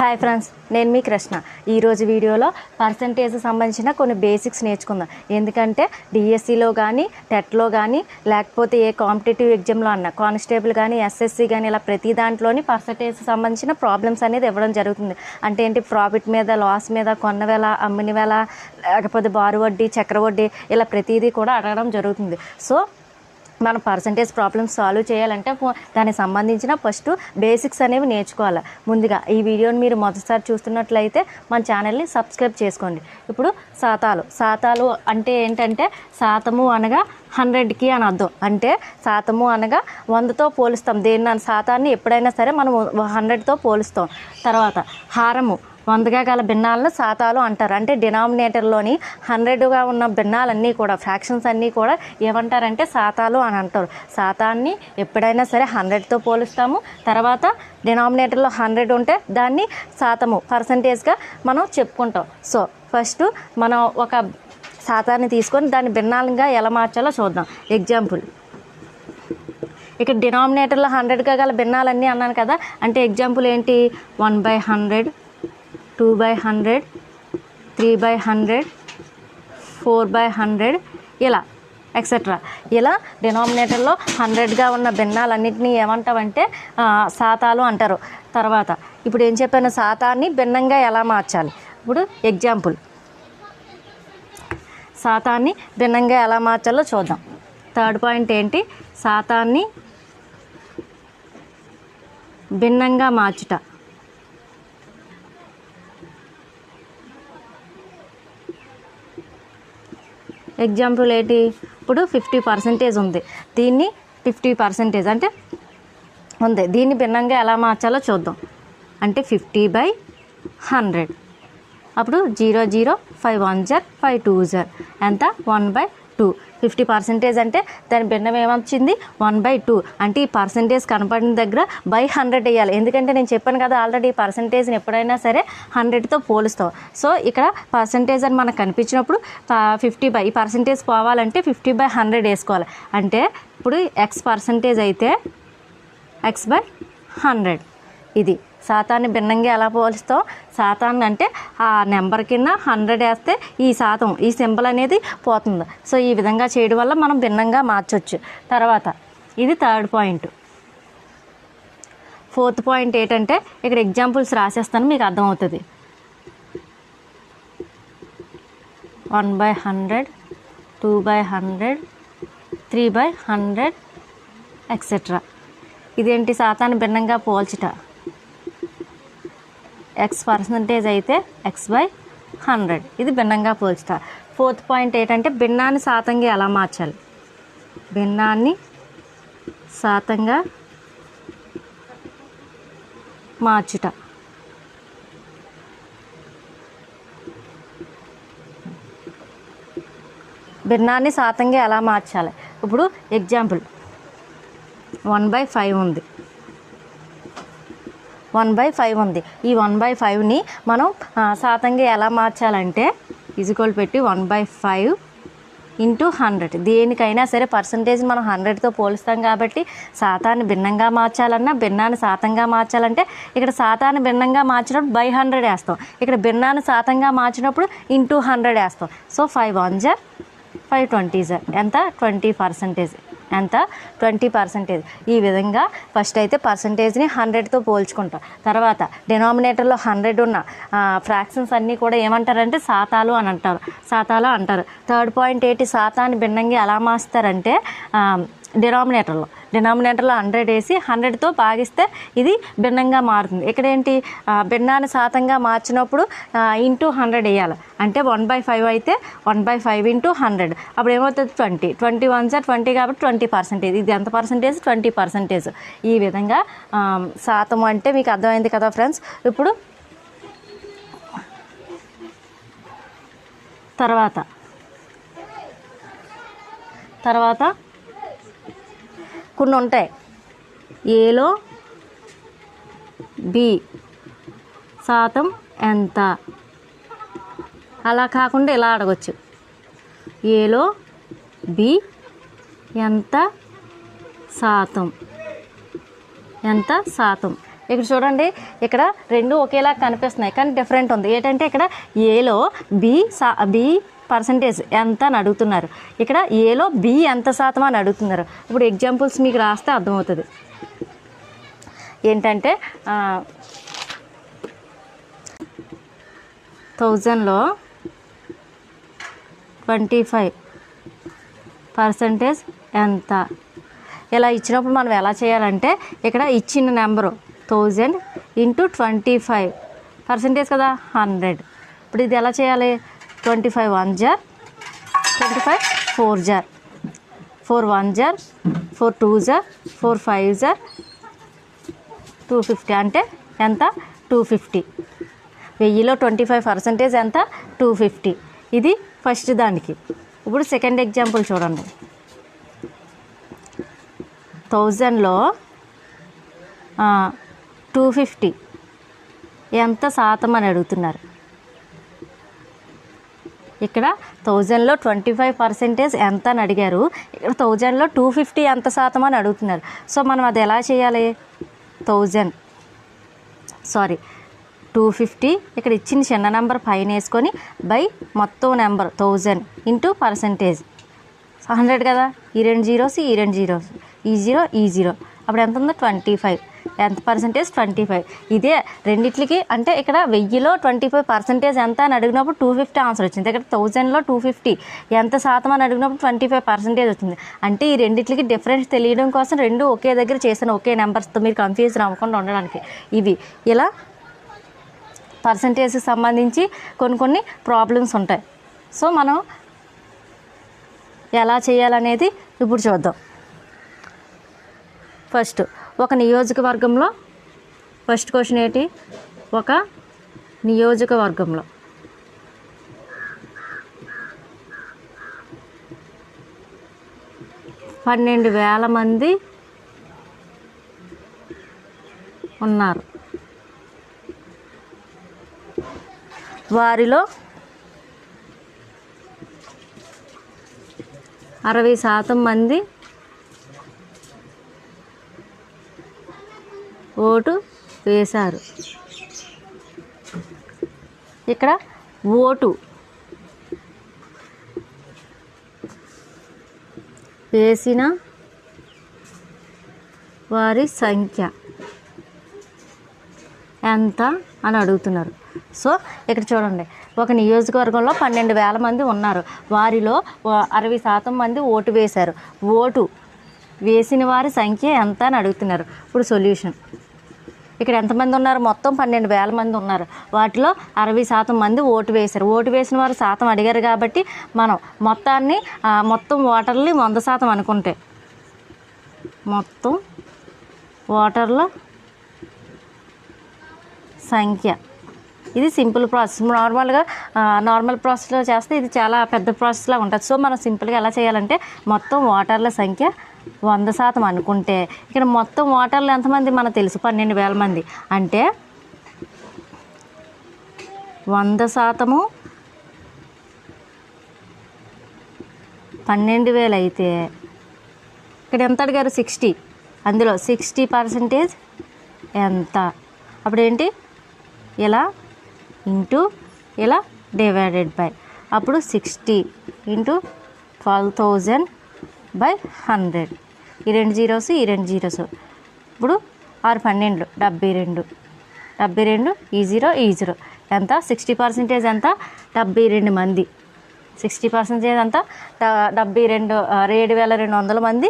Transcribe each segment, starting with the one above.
Hi friends నేను మీ కృష్ణ. ఈరోజు వీడియోలో పర్సంటేజ్ సంబంధించిన కొన్ని బేసిక్స్ నేర్చుకుందాం. ఎందుకంటే డిఎస్సిలో కానీ టెట్లో కానీ లేకపోతే ఏ కాంపిటేటివ్ ఎగ్జామ్లో అన్న కానిస్టేబుల్ కానీ ఎస్ఎస్సి కానీ ఇలా ప్రతి దాంట్లోని పర్సంటేజ్ సంబంధించిన ప్రాబ్లమ్స్ అనేది ఇవ్వడం జరుగుతుంది. అంటే ఏంటి? ప్రాఫిట్ మీద లాస్ మీద కొన్న వేళ అమ్మిన వేళ లేకపోతే బారు వడ్డీ చక్ర వడ్డీ ఇలా ప్రతిదీ కూడా అడగడం జరుగుతుంది. సో మనం పర్సంటేజ్ ప్రాబ్లమ్స్ సాల్వ్ చేయాలంటే దానికి సంబంధించిన ఫస్ట్ బేసిక్స్ అనేవి నేర్చుకోవాలి. ముందుగా ఈ వీడియోని మీరు మొదటిసారి చూస్తున్నట్లయితే మన ఛానల్ని సబ్స్క్రైబ్ చేసుకోండి. ఇప్పుడు శాతాలు శాతాలు అంటే ఏంటంటే శాతము అనగా హండ్రెడ్కి అని అర్థం. అంటే శాతము అనగా వందతో పోలుస్తాం. దేన్ని శాతాన్ని ఎప్పుడైనా సరే మనం హండ్రెడ్తో పోలుస్తాం. తర్వాత హారము. వందగా గల భిన్నాలను శాతాలు అంటారు. అంటే డినామినేటర్లోని హండ్రెడ్గా ఉన్న భిన్నాలన్నీ కూడా ఫ్రాక్షన్స్ అన్నీ కూడా ఏమంటారంటే శాతాలు అని అంటారు. శాతాన్ని ఎప్పుడైనా సరే హండ్రెడ్తో పోలుస్తాము. తర్వాత డినామినేటర్లో హండ్రెడ్ ఉంటే దాన్ని శాతము పర్సంటేజ్గా మనం చెప్పుకుంటాం. సో ఫస్ట్ మనం ఒక శాతాన్ని తీసుకొని దాన్ని భిన్నాలుగా ఎలా మార్చాలో చూద్దాం. ఎగ్జాంపుల్. ఇక్కడ డినామినేటర్లో హండ్రెడ్గా గల భిన్నాలన్నీ అన్నాను కదా. అంటే ఎగ్జాంపుల్ ఏంటి? One by hundred two by hundred three by hundred four by hundred ఇలా ఎక్సెట్రా ఇలా డినామినేటర్లో హండ్రెడ్గా ఉన్న భిన్నాలన్నింటినీ ఏమంటామంటే శాతాలు అంటారు. తర్వాత ఇప్పుడు ఏం చెప్పాను? శాతాన్ని భిన్నంగా ఎలా మార్చాలి? ఇప్పుడు ఎగ్జాంపుల్ శాతాన్ని భిన్నంగా ఎలా మార్చాలో చూద్దాం. థర్డ్ పాయింట్ ఏంటి? శాతాన్ని భిన్నంగా మార్చుట. ఎగ్జాంపుల్ ఏంటి? ఇప్పుడు ఫిఫ్టీ పర్సెంటేజ్ ఉంది. దీన్ని ఫిఫ్టీ పర్సెంటేజ్ అంటే ఉంది. దీన్ని భిన్నంగా ఎలా మార్చాలో చూద్దాం. అంటే ఫిఫ్టీ బై హండ్రెడ్. అప్పుడు జీరో జీరో ఫైవ్ వన్ జర్ ఫైవ్ టూ జర్ ఎంత? One by two. Fifty percentage అంటే దాని భిన్నం ఏమొచ్చింది? One by two. అంటే ఈ పర్సంటేజ్ కనపడిన దగ్గర బై హండ్రెడ్ వేయాలి. ఎందుకంటే నేను చెప్పాను కదా ఆల్రెడీ ఈ పర్సంటేజ్ని ఎప్పుడైనా సరే హండ్రెడ్తో పోలుస్తాం. సో ఇక్కడ పర్సంటేజ్ అని మనకు కనిపించినప్పుడు ఫిఫ్టీ బై ఈ పర్సంటేజ్ పోవాలంటే ఫిఫ్టీ బై హండ్రెడ్ వేసుకోవాలి. అంటే ఇప్పుడు ఎక్స్ పర్సంటేజ్ అయితే ఎక్స్ బై హండ్రెడ్. ఇది శాతాన్ని భిన్నంగా ఎలా పోలుస్తాం? శాతాన్ని అంటే ఆ నెంబర్ కింద హండ్రెడ్ వేస్తే ఈ శాతం ఈ సింబల్ అనేది పోతుంది. సో ఈ విధంగా చేయడం వల్ల మనం భిన్నంగా మార్చవచ్చు తర్వాత ఇది థర్డ్ పాయింట్. ఫోర్త్ పాయింట్ ఏంటంటే ఇక్కడ ఎగ్జాంపుల్స్ రాసేస్తాను మీకు అర్థమవుతుంది. One by hundred two by hundred three by hundred etcetera. ఇదేంటి శాతాన్ని భిన్నంగా పోల్చుట? ఎక్స్ పర్సంటేజ్ అయితే ఎక్స్ బై హండ్రెడ్ ఇది భిన్నంగా పోల్చుట ఫోర్త్ పాయింట్ ఏంటంటే భిన్నాన్ని శాతంగా ఎలా మార్చాలి? భిన్నాన్ని శాతంగా మార్చుట. భిన్నాన్ని శాతంగా ఎలా మార్చాలి? ఇప్పుడు ఎగ్జాంపుల్ వన్ బై ఫైవ్ ఉంది. వన్ బై ఫైవ్ ఉంది. ఈ వన్ బై ఫైవ్ని మనం శాతంగా ఎలా మార్చాలంటే ఇజుకోల్ పెట్టి one by five into hundred. దేనికైనా సరే పర్సంటేజ్ మనం హండ్రెడ్తో పోలుస్తాం కాబట్టి శాతాన్ని భిన్నంగా మార్చాలన్నా భిన్నాన్ని శాతంగా మార్చాలంటే ఇక్కడ శాతాన్ని భిన్నంగా మార్చినప్పుడు బై హండ్రెడ్ వేస్తాం. ఇక్కడ భిన్నాన్ని శాతంగా మార్చినప్పుడు ఇంటూ హండ్రెడ్ వేస్తాం. సో ఫైవ్ వన్ జర్ ఫైవ్ ట్వంటీ జర్ ఎంత? Twenty percentage. ఎంత? Twenty percentage. ఈ విధంగా ఫస్ట్ అయితే పర్సంటేజ్ని హండ్రెడ్తో పోల్చుకుంటాం. తర్వాత డినామినేటర్లో హండ్రెడ్ ఉన్న ఫ్రాక్షన్స్ అన్నీ కూడా ఏమంటారంటే శాతాలు అని అంటారు. శాతాలు అంటారు. థర్డ్ పాయింట్ ఏంటి? శాతాన్ని భిన్నంగా ఎలా మాస్తారంటే డినామినేటర్లో. డినామినేటర్లో హండ్రెడ్ వేసి హండ్రెడ్తో భాగిస్తే ఇది భిన్నంగా మారుతుంది. ఇక్కడ ఏంటి భిన్నాన్ని శాతంగా మార్చినప్పుడు ఇంటూ హండ్రెడ్ వేయాలి. అంటే వన్ బై ఫైవ్ అయితే one by five into hundred. అప్పుడు ఏమవుతుంది? Twenty. Twenty one sir twenty కాబట్టి ట్వంటీ పర్సెంటేజ్. ఇది ఎంత పర్సెంటేజ్? Twenty percentage. ఈ విధంగా శాతం అంటే మీకు అర్థమైంది కదా ఫ్రెండ్స్? ఇప్పుడు తర్వాత తర్వాత కొన్ని ఉంటాయి. ఏలో బి శాతం ఎంత? అలా కాకుండా ఇలా అడగచ్చు. ఏలో బి ఎంత శాతం? ఎంత శాతం? ఇక్కడ చూడండి ఇక్కడ రెండు ఒకేలా కనిపిస్తున్నాయి కానీ డిఫరెంట్ ఉంది. ఏంటంటే ఇక్కడ ఏలో బి సా బి పర్సంటేజ్ ఎంత అని అడుగుతున్నారు. ఇక్కడ ఏలో బి ఎంత శాతం అని అడుగుతున్నారు. ఇప్పుడు ఎగ్జాంపుల్స్ మీకు రాస్తే అర్థమవుతుంది. ఏంటంటే థౌజండ్లో ట్వంటీ ఫైవ్ పర్సంటేజ్ ఎంత? ఇలా ఇచ్చినప్పుడు మనం ఎలా చేయాలంటే ఇక్కడ ఇచ్చిన number thousand into twenty five percentage కదా హండ్రెడ్. ఇప్పుడు ఇది ఎలా చేయాలి? ట్వంటీ ఫైవ్ వన్ జార్ ట్వంటీ ఫైవ్ ఫోర్ జార్. ఫోర్ వన్ జార్ ఫోర్ టూ జార్ ఫోర్ ఫైవ్ జార్. టూ ఫిఫ్టీ అంటే ఎంత? Two fifty. వెయ్యిలో twenty five percentage ఎంత? Two fifty. ఇది ఫస్ట్ దానికి. ఇప్పుడు సెకండ్ ఎగ్జాంపుల్ చూడండి. థౌజండ్లో టూ ఫిఫ్టీ. ఎంత శాతం అని అడుగుతున్నారు? ఇక్కడ థౌజండ్లో ట్వంటీ ఫైవ్ పర్సెంటేజ్ ఎంత అని అడిగారు. ఇక్కడ థౌజండ్లో టూ ఫిఫ్టీ ఎంత శాతం అని అడుగుతున్నారు. సో మనం అది ఎలా చేయాలి? థౌజండ్. Sorry two fifty. ఇక్కడ ఇచ్చిన చిన్న నెంబర్ పైన వేసుకొని బై మొత్తం number thousand into percentage. Hundred కదా? ఈ రెండు జీరోస్ ఈ రెండు జీరోస్. ఈ జీరో ఈ జీరో. అప్పుడు ఎంత ఉందో? Twenty five. ఎంత పర్సంటేజ్ ట్వంటీ ఫైవ్ ఇదే రెండిట్లకి అంటే ఇక్కడ వెయ్యిలో ట్వంటీ ఫైవ్ పర్సెంటేజ్ ఎంత అని అడిగినప్పుడు టూ ఫిఫ్టీ ఆన్సర్ వచ్చింది. ఇక్కడ థౌజండ్లో టూ ఫిఫ్టీ ఎంత శాతం అని అడిగినప్పుడు ట్వంటీ ఫైవ్ పర్సెంటేజ్ వచ్చింది. అంటే ఈ రెండిట్లకి డిఫరెన్స్ తెలియడం కోసం రెండు ఒకే దగ్గర చేసిన ఒకే నెంబర్స్తో మీరు కన్ఫ్యూజ్ అవ్వకుండా ఉండడానికి. ఇవి ఇలా పర్సంటేజ్కి సంబంధించి కొన్ని కొన్ని ప్రాబ్లమ్స్ ఉంటాయి. సో మనం ఎలా చేయాలనేది ఇప్పుడు చూద్దాం. ఫస్ట్ ఒక నియోజకవర్గంలో ఫస్ట్ క్వశ్చన్ ఏంటి? ఒక నియోజకవర్గంలో. పన్నెండు వేల మంది ఉన్నారు. వారిలో అరవై శాతం మంది ఓటు వేశారు. ఇక్కడ ఓటు వేసిన వారి సంఖ్య ఎంత అని అడుగుతున్నారు. సో ఇక్కడ చూడండి. ఒక నియోజకవర్గంలో పన్నెండు వేల మంది ఉన్నారు. వారిలో అరవై శాతం మంది ఓటు వేశారు. ఓటు వేసిన వారి సంఖ్య ఎంత అని అడుగుతున్నారు. ఇప్పుడు సొల్యూషన్. ఇక్కడ ఎంతమంది ఉన్నారు? మొత్తం పన్నెండు వేల మంది ఉన్నారు. వాటిలో అరవై శాతం మంది ఓటు వేశారు. ఓటు వేసిన వారు శాతం అడిగారు కాబట్టి మనం మొత్తాన్ని మొత్తం ఓటర్ని వంద శాతం అనుకుంటే. మొత్తం ఓటర్ల సంఖ్య. ఇది సింపుల్ ప్రాసెస్. నార్మల్గా నార్మల్ ప్రాసెస్లో చేస్తే ఇది చాలా పెద్ద ప్రాసెస్లా ఉంటుంది. సో మనం సింపుల్గా ఎలా చేయాలంటే మొత్తం వాటర్ల సంఖ్య వంద శాతం అనుకుంటే ఇక్కడ మొత్తం వాటర్లు ఎంతమంది మనకు తెలుసు? పన్నెండు వేల మంది. అంటే వంద శాతము పన్నెండు వేలు అయితే ఇక్కడ ఎంత అడిగారు? సిక్స్టీ. అందులో సిక్స్టీ పర్సెంటేజ్ ఎంత? అప్పుడు ఏంటి ఇలా ఇంటూ ఇలా డివైడెడ్ బై. అప్పుడు sixty into twelve thousand by hundred. ఈ రెండు జీరోస్ ఈ రెండు జీరోస్. ఇప్పుడు ఆరు పన్నెండు డెబ్బై రెండు. డెబ్బై రెండు ఈ జీరో ఈ జీరో. ఎంత? సిక్స్టీ పర్సెంటేజ్ ఎంత? డెబ్బై రెండు మంది. సిక్స్టీ పర్సెంటేజ్ అంతా డెబ్బై రెండు ఏడు వేల రెండు వందల మంది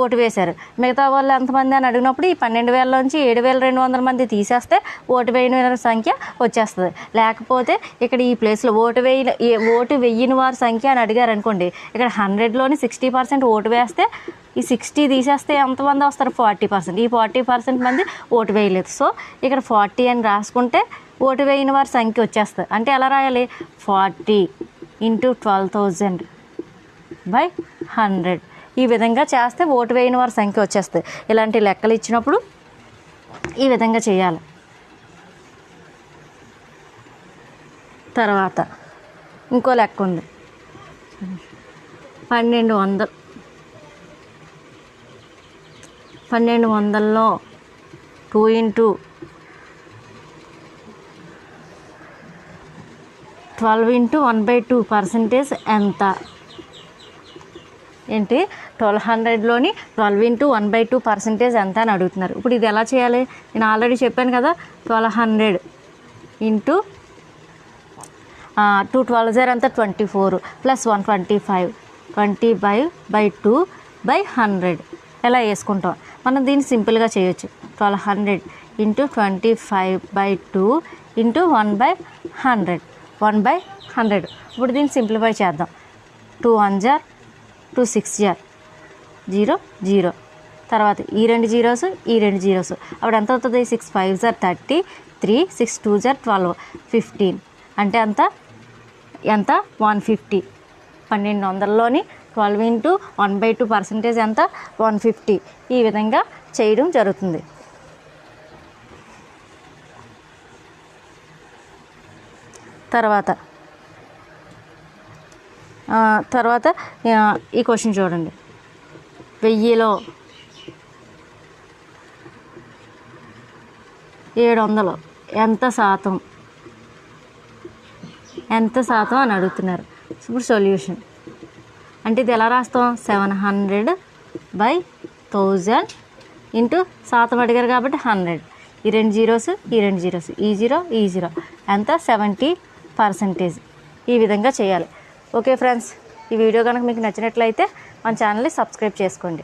ఓటు వేశారు. మిగతా వాళ్ళు ఎంతమంది అని అడిగినప్పుడు ఈ పన్నెండు వేలలోంచి ఏడు వేల రెండు వందల మంది తీసేస్తే ఓటు వేయని వారి సంఖ్య వచ్చేస్తుంది. లేకపోతే ఇక్కడ ఈ ప్లేస్లో ఓటు వేయ ఓటు వెయ్యని వారి సంఖ్య అని అడిగారు అనుకోండి ఇక్కడ హండ్రెడ్లోని సిక్స్టీ పర్సెంట్ ఓటు వేస్తే ఈ సిక్స్టీ తీసేస్తే ఎంతమంది వస్తారు? Forty percent. ఈ ఫార్టీ పర్సెంట్ మంది ఓటు వేయలేదు. సో ఇక్కడ ఫార్టీ అని రాసుకుంటే ఓటు వేయని వారి సంఖ్య వచ్చేస్తుంది. అంటే ఎలా రాయాలి? Forty into twelve thousand by hundred. ఈ విధంగా చేస్తే ఓటు వేయని వారి సంఖ్య వచ్చేస్తుంది. ఇలాంటి లెక్కలు ఇచ్చినప్పుడు ఈ విధంగా చేయాలి. తర్వాత ఇంకో లెక్క ఉంది. పన్నెండు వందలు. పన్నెండు వందల్లో two into twelve into one by two percentage ఎంత? ఏంటి? Twelve హండ్రెడ్లోని twelve into one by two percentage ఎంత అని అడుగుతున్నారు. ఇప్పుడు ఇది ఎలా చేయాలి? నేను ఆల్రెడీ చెప్పాను కదా twelve hundred into two twelve jar అంతా twenty four plus one twenty five twenty five by two by hundred ఎలా వేసుకుంటాం? మనం దీన్ని సింపుల్గా చేయొచ్చు. Twelve hundred into twenty five by two into one by hundred one by hundred. ఇప్పుడు దీన్ని simplify చేద్దాం. టూ వన్ జార్ టూ సిక్స్ జార్ జీరో జీరో. తర్వాత ఈ రెండు జీరోస్ ఈ రెండు జీరోస్. అప్పుడు ఎంత అవుతుంది? సిక్స్ ఫైవ్ జార్ థర్టీ త్రీ సిక్స్ టూ జార్ ట్వెల్వ్ ఫిఫ్టీన్. అంటే అంత ఎంత? One fifty. పన్నెండు వందల్లోని twelve into one by two percentage ఎంత? One fifty. ఈ విధంగా చేయడం జరుగుతుంది. తర్వాత. తర్వాత ఈ క్వశ్చన్ చూడండి. వెయ్యిలో ఏడు వందలు ఎంత శాతం? ఎంత శాతం అని అడుగుతున్నారు. ఇప్పుడు సొల్యూషన్ అంటే ఇది ఎలా రాస్తాం? Seven hundred by thousand into శాతం అడిగారు కాబట్టి హండ్రెడ్ ఈ రెండు జీరోస్ ఈ రెండు జీరోస్ ఈ జీరో ఈ జీరో ఎంత? సెవెంటీ పర్సంటేజ్ ఈ విధంగా చేయాలి. ఓకే ఫ్రెండ్స్ ఈ వీడియో కనుక మీకు నచ్చినట్లయితే మన ఛానల్ని సబ్స్క్రైబ్ చేసుకోండి.